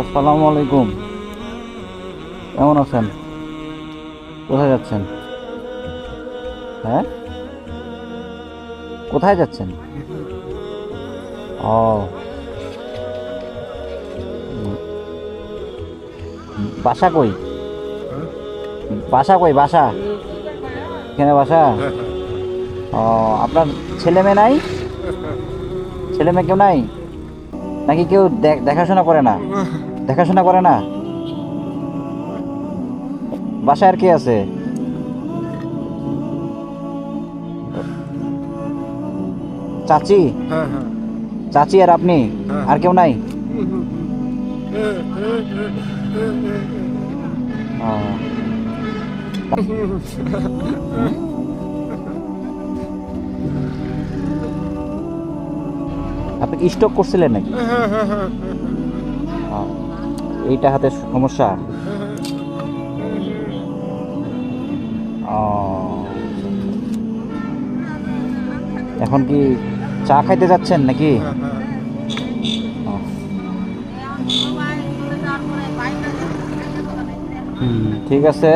আসসালামু আলাইকুম। কেমন আছেন? কোথায় যাচ্ছেন? হ্যাঁ? কোথায় যাচ্ছেন? ও। বাসা কই? বাসা কই? বাসা? এখানে বাসা? ও, আপনার ছেলে মেয়ে নাই? ছেলে মেয়ে কেউ নাই? নাকি কেউ দেখ- দেখাশোনা করে না? দেখাশোনা করে না? বাসায় আর কে আছে? চাচি? হ্যাঁ হ্যাঁ। চাচি আর আপনি? হ্যাঁ। আর কেউ নাই? ও। আপনি কি স্টক করছিলেন নাকি? এইটা হাতে সমস্যা? ও। এখন কি চা খাইতে যাচ্ছেন নাকি। হুম, ঠিক আছে।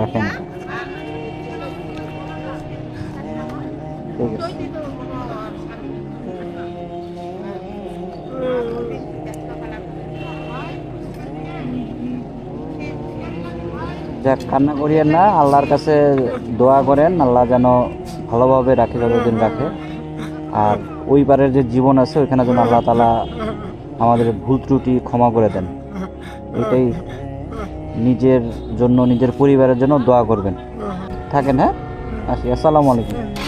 রাখেন ঠিক আছে যাক কান্না করিয়েন না আল্লাহর কাছে দোয়া করেন আল্লাহ যেন ভালোভাবে রাখে যতদিন রাখে। আর ওই পারের যে জীবন আছে ওইখানে যেন আল্লাহ তালা আমাদের ভুল ত্রুটি ক্ষমা করে দেন। এটাই নিজের জন্য নিজের পরিবারের জন্য দোয়া করবেন। থাকেন হ্যাঁ? আসি আসসালামু আলাইকুম।